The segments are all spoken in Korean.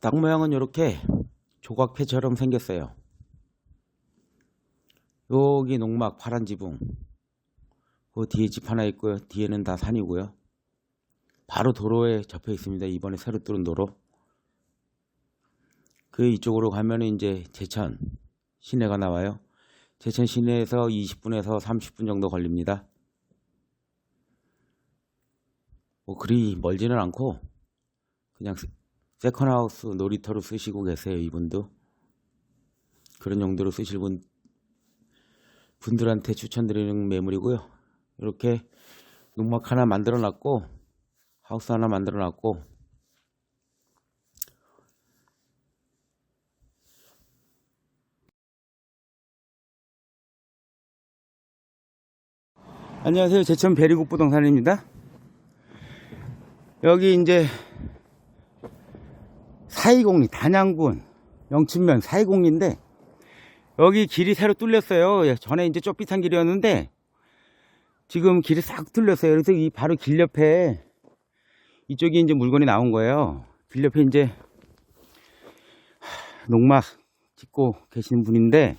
땅 모양은 이렇게 조각패처럼 생겼어요. 여기 농막 파란 지붕. 그 뒤에 집 하나 있고요. 뒤에는 다 산이고요. 바로 도로에 접해 있습니다. 이번에 새로 뚫은 도로. 그 이쪽으로 가면 이제 제천 시내가 나와요. 제천 시내에서 20분에서 30분 정도 걸립니다. 뭐 그리 멀지는 않고 그냥 세- 세컨하우스 놀이터로 쓰시고 계세요 이분도? 그런 용도로 쓰실 분 분들한테 추천드리는 매물이고요. 이렇게 농막 하나 만들어 놨고 하우스 하나 만들어 놨고 안녕하세요. 제천 베리국 부동산입니다. 여기 이제 사이공리 단양군 영춘면 사이공리인데 여기 길이 새로 뚫렸어요. 예, 전에 이제 좁빗한 길이었는데 지금 길이 싹 뚫렸어요. 그래서 이 바로 길 옆에 이쪽에 이제 물건이 나온 거예요. 길 옆에 이제 하, 농막 짓고 계시는 분인데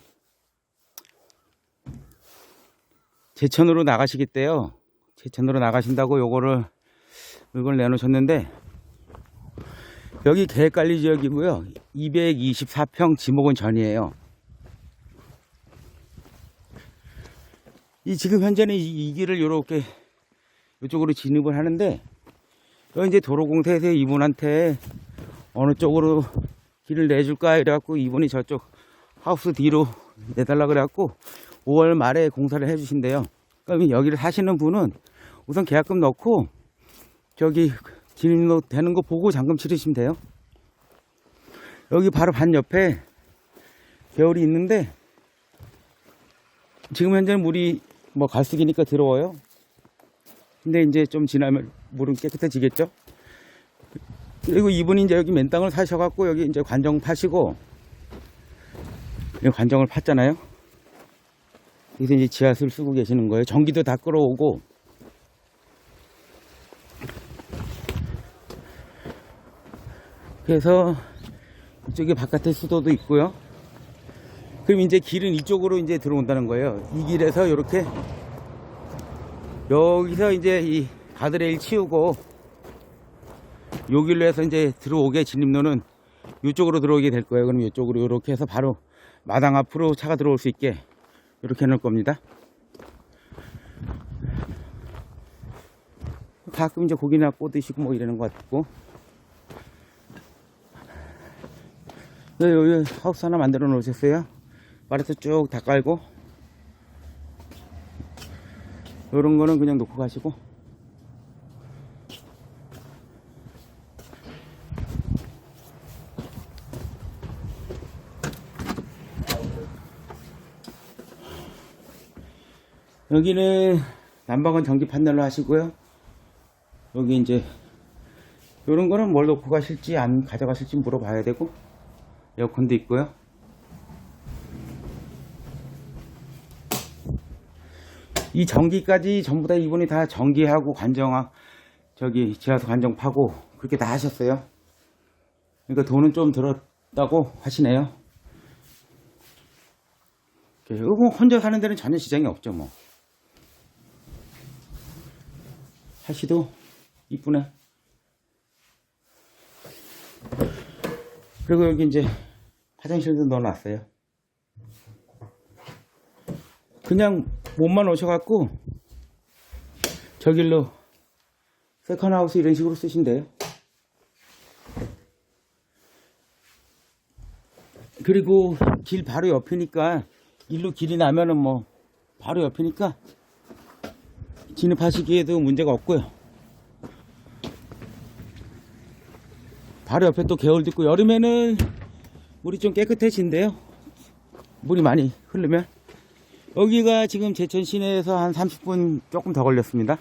제천으로 나가시겠대요. 제천으로 나가신다고 요거를 물건을 내놓으셨는데 여기 계획관리 지역이고요. 224평 지목은 전이에요. 이 지금 현재는 이, 이 길을 이렇게 이쪽으로 진입을 하는데 여기 이제 도로공사에서 이분한테 어느 쪽으로 길을 내줄까 이래갖고 이분이 저쪽 하우스 뒤로 내달라 그래갖고 5월 말에 공사를 해주신대요. 그럼 여기를 사시는 분은 우선 계약금 넣고 저기 진입로 되는 거 보고 잔금 치르시면 돼요. 여기 바로 반 옆에 개울이 있는데 지금 현재는 물이 뭐 갈수기니까 들어와요. 근데 이제 좀 지나면 물은 깨끗해지겠죠. 그리고 이분이 이제 여기 맨 땅을 사셔갖고 여기 이제 관정 파시고 관정을 팠잖아요. 여기서 이제 지하수를 쓰고 계시는 거예요. 전기도 다 끌어오고 그래서 이쪽에 바깥에 수도도 있고요. 그럼 이제 길은 이쪽으로 이제 들어온다는 거예요. 이 길에서 이렇게 여기서 이제 이 가드레일 치우고 요 길로 해서 이제 들어오게 진입로는 이쪽으로 들어오게 될 거예요. 그럼 이쪽으로 이렇게 해서 바로 마당 앞으로 차가 들어올 수 있게 이렇게 해놓을 겁니다. 가끔 이제 고기나 꼬드시고 뭐 이러는 것 같고 네, 여기 하우스 하나 만들어 놓으셨어요. 말에서 쭉 다 깔고. 요런 거는 그냥 놓고 가시고. 여기는 난방은 전기 판넬로 하시고요. 여기 이제 요런 거는 뭘 놓고 가실지 안 가져가실지 물어봐야 되고. 에어컨도 있고요. 이 전기까지 전부 다 이분이 다 전기하고 관정하 저기 지하수 관정 파고 그렇게 다 하셨어요. 그러니까 돈은 좀 들었다고 하시네요. 이거 뭐 혼자 사는 데는 전혀 지장이 없죠 뭐. 하시도 이쁘네. 그리고 여기 이제 화장실도 넣어놨어요. 그냥 몸만 오셔갖고 저 길로 세컨하우스 이런 식으로 쓰신대요. 그리고 길 바로 옆이니까 일로 길이 나면은 뭐 바로 옆이니까 진입하시기에도 문제가 없고요. 바로 옆에 또 개울도 있고 여름에는 물이 좀 깨끗해진대요. 물이 많이 흐르면. 여기가 지금 제천 시내에서 한 30분 조금 더 걸렸습니다.